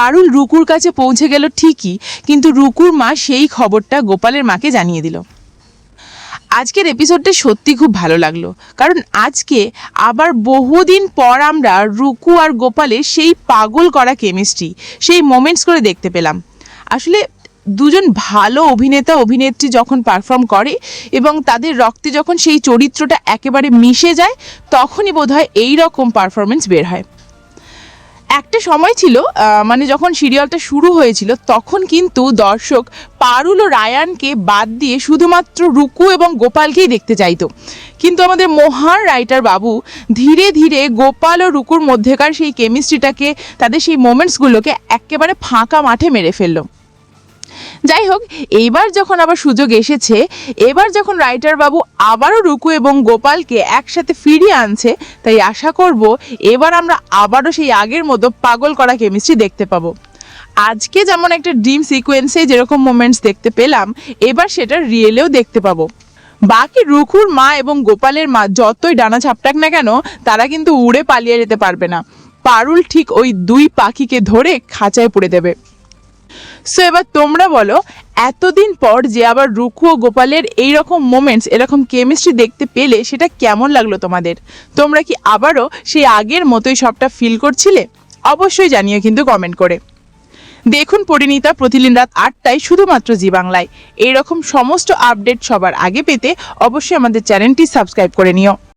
পারুল রুকুর কাছে পৌঁছে গেল ঠিকই, কিন্তু রুকুর মা সেই খবরটা গোপালের মাকে জানিয়ে দিল। আজকের এপিসোডটা সত্যি খুব ভালো লাগল, কারণ আজকে আবার বহুদিন পর আমরা রুকু আর গোপালের সেই পাগল করা কেমিস্ট্রি সেই মোমেন্টস করে দেখতে পেলাম। আসলে দুজন ভালো অভিনেতা, অভিনেত্রী যখন পারফর্ম করে এবং তাদের রক্তে যখন সেই চরিত্রটা একেবারে মিশে যায়, তখনই বোধহয় এই রকম পারফরমেন্স বের হয়। একটা সময় ছিল মানে যখন সিরিয়ালটা শুরু হয়েছিল, তখন কিন্তু দর্শক পারুল ও রায়ানকে বাদ দিয়ে শুধুমাত্র রুকু এবং গোপালকেই দেখতে চাইতো। কিন্তু আমাদের মহান রাইটার বাবু ধীরে ধীরে গোপাল ও রুকুর মধ্যেকার সেই কেমিস্ট্রিটাকে তাদের সেই মোমেন্টসগুলোকে একেবারে ফাঁকা মাঠে মেরে ফেলল। যাই হোক এইবার যখন আবার সুযোগ এসেছে, এবার যখন রাইটার বাবু আবারও রুকু এবং গোপালকে একসাথে ফিরিয়ে আনছে, তাই আশা করব এবার আমরা আবারও সেই আগের মতো পাগল করা কেমিস্ট্রি দেখতে পাবো। আজকে যেমন একটা ড্রিম সিকোয়েন্সে যেরকম মোমেন্টস দেখতে পেলাম, এবার সেটা রিয়েলেও দেখতে পাবো। বাকি রুকুর মা এবং গোপালের মা যতই ডানা ছাপটাক না কেন, তারা কিন্তু উড়ে পালিয়ে যেতে পারবে না। পারুল ঠিক ওই দুই পাখিকে ধরে খাঁচায় পুড়ে দেবে। সো এবার তোমরা বলো, এতদিন পর যে আবার রুকু ও গোপালের এই রকম মোমেন্টস এরকম কেমিস্ট্রি দেখতে পেলে সেটা কেমন লাগল তোমাদের? তোমরা কি আবারও সেই আগের মতোই সবটা ফিল করছিলে? অবশ্যই জানিও কিন্তু কমেন্ট করে। দেখুন পরিণীতা, প্রতিদিন রাত আটটায় শুধুমাত্র জি বাংলায়। এইরকম সমস্ত আপডেট সবার আগে পেতে অবশ্যই আমাদের চ্যানেলটি সাবস্ক্রাইব করে নিও।